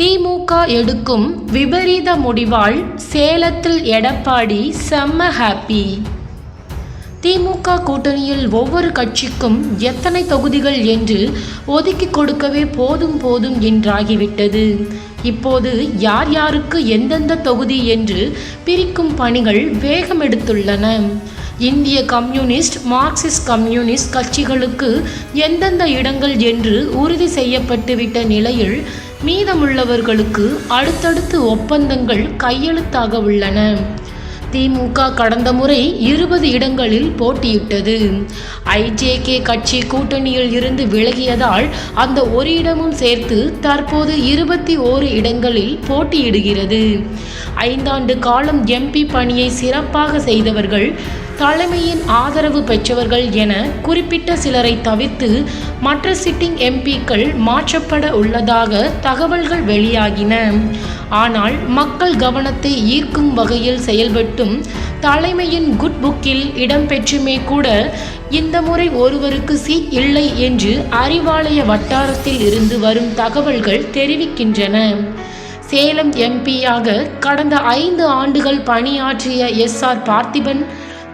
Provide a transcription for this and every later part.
திமுக எடுக்கும் விபரீத முடிவால் சேலத்தில் எடப்பாடி செம்ம ஹாப்பி திமுக கூட்டணியில் ஒவ்வொரு கட்சிக்கும் எத்தனை தொகுதிகள் என்று ஒதுக்கி கொடுக்கவே போதும் போதும் என்றாகிவிட்டது. இப்போது யார் யாருக்கு எந்தெந்த தொகுதி என்று பிரிக்கும் பணிகள் வேகம் எடுத்துள்ளன. இந்திய கம்யூனிஸ்ட் மார்க்சிஸ்ட் கம்யூனிஸ்ட் கட்சிகளுக்கு எந்தெந்த இடங்கள் என்று உறுதி செய்யப்பட்டுவிட்ட நிலையில் மீதமுள்ளவர்களுக்கு அடுத்தடுத்து ஒப்பந்தங்கள் கையெழுத்தாக உள்ளன. திமுக கடந்த முறை இருபது இடங்களில் போட்டியிட்டது. ஐஜேகே கட்சி கூட்டணியில் இருந்து விலகியதால் அந்த ஒரு இடமும் சேர்த்து தற்போது இருபத்தி ஓரு இடங்களில் போட்டியிடுகிறது. ஐந்தாண்டு காலம் எம்பி பணியை சிறப்பாக செய்தவர்கள் தலைமையின் ஆதரவு பெற்றவர்கள் என குறிப்பிட்ட சிலரை தவிர்த்து மற்ற சிட்டிங் எம்பிக்கள் மாற்றப்பட உள்ளதாக தகவல்கள் வெளியாகின. ஆனால் மக்கள் கவனத்தை ஈர்க்கும் வகையில் செயல்பட்டும் தலைமையின் குட் புக்கில் இடம்பெற்றுமே கூட இந்த முறை ஒருவருக்கு சீட் இல்லை என்று அறிவாலய வட்டாரத்தில் இருந்து வரும் தகவல்கள் தெரிவிக்கின்றன. சேலம் எம்பியாக கடந்த ஐந்து ஆண்டுகள் பணியாற்றிய எஸ் ஆர் பார்த்திபன்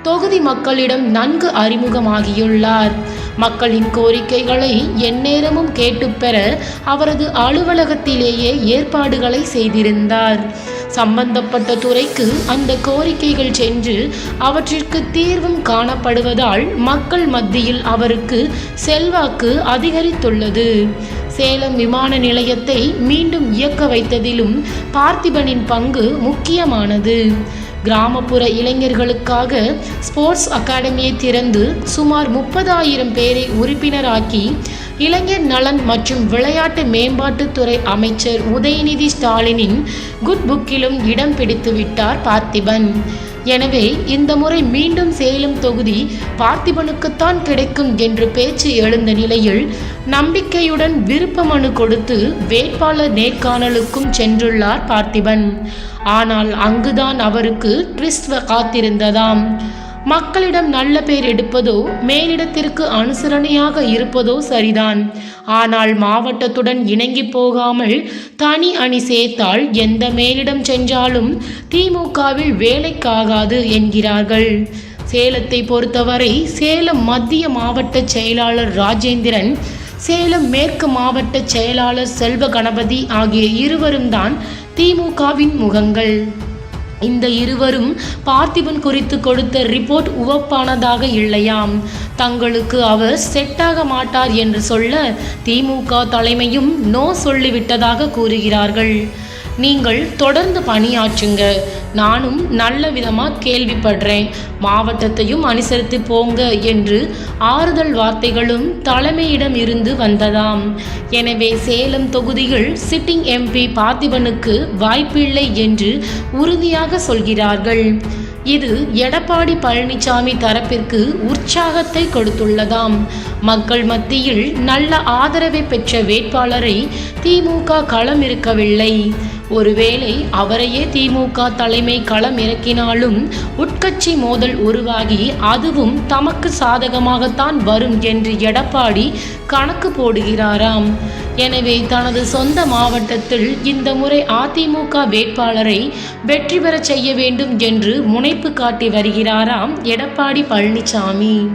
தொகுதி மக்களிடம் நன்கு அறிமுகமாகியுள்ளார். மக்களின் கோரிக்கைகளை எந்நேரமும் கேட்டுப்பெற அவரது அலுவலகத்திலேயே ஏற்பாடுகளை செய்திருந்தார். சம்பந்தப்பட்ட துறைக்கு அந்த கோரிக்கைகள் சென்று அவற்றிற்கு தீர்வும் காணப்படுவதால் மக்கள் மத்தியில் அவருக்கு செல்வாக்கு அதிகரித்துள்ளது. சேலம் விமான நிலையத்தை மீண்டும் இயக்க வைத்ததிலும் பார்த்திபனின் பங்கு முக்கியமானது. கிராமப்புற இளைஞர்களுக்காக ஸ்போர்ட்ஸ் அகாடமியை திறந்து சுமார் முப்பதாயிரம் பேரை உறுப்பினராக்கி இளைஞர் நலன் மற்றும் விளையாட்டு மேம்பாட்டுத்துறை அமைச்சர் உதயநிதி ஸ்டாலினின் குட் புக்கிலும் இடம் பிடித்து விட்டார் பார்த்திபன். எனவே இந்த முறை மீண்டும் சேலம் தொகுதி பார்த்திபனுக்குத்தான் கிடைக்கும் என்று பேச்சு எழுந்த நிலையில் நம்பிக்கையுடன் விருப்ப மனு கொடுத்து வேட்பாளர் நேர்காணலுக்கும் சென்றுள்ளார் பார்த்திபன். ஆனால் அங்குதான் அவருக்கு ட்விஸ்ட் காத்திருந்ததாம். மக்களிடம் நல்ல பெயர் எடுப்பதோ மேலிடத்திற்கு அனுசரணையாக இருப்பதோ சரிதான். ஆனால் மாவட்டத்துடன் இணங்கி போகாமல் தனி அணி சேர்த்தால் எந்த மேலிடம் சென்றாலும் திமுகவில் வேலைக்காகாது என்கிறார்கள். சேலத்தை பொறுத்தவரை சேலம் மத்திய மாவட்ட செயலாளர் ராஜேந்திரன் சேலம் மேற்கு மாவட்ட செயலாளர் செல்வ கணபதி ஆகிய இருவரும் தான் திமுகவின் முகங்கள். இந்த இருவரும் பார்த்திபன் குறித்து கொடுத்த ரிப்போர்ட் உவப்பானதாக இல்லையாம். தங்களுக்கு அவர் செட்டாக மாட்டார் என்று சொல்ல திமுக தலைமையும் நோ சொல்லிவிட்டதாக கூறுகிறார்கள். நீங்கள் தொடர்ந்து பணியாற்றுங்க. நானும் நல்ல விதமாக கேள்விப்படுறேன். மாவட்டத்தையும் அனுசரித்து போங்க என்று ஆறுதல் வார்த்தைகளும் தலைமையிடம் இருந்து வந்ததாம். எனவே சேலம் தொகுதியில் சிட்டிங் எம்பி பார்த்திபனுக்கு வாய்ப்பில்லை என்று உறுதியாக சொல்கிறார்கள். இது எடப்பாடி பழனிசாமி தரப்பிற்கு உற்சாகத்தை கொடுத்துள்ளதாம். மக்கள் மத்தியில் நல்ல ஆதரவை பெற்ற வேட்பாளரை திமுக களம் இருக்கவில்லை ஒருவேளை அவரையே திமுக தலைமை களம் இறக்கினாலும் உட்கட்சி மோதல் உருவாகி அதுவும் தமக்கு சாதகமாகத்தான் வரும் என்று எடப்பாடி கணக்கு போடுகிறாராம். எனவே தனது சொந்த மாவட்டத்தில் இந்த முறை அதிமுக வேட்பாளரை வெற்றி பெறச் செய்ய வேண்டும் என்று முனைப்பு காட்டி வருகிறாராம் எடப்பாடி பழனிசாமி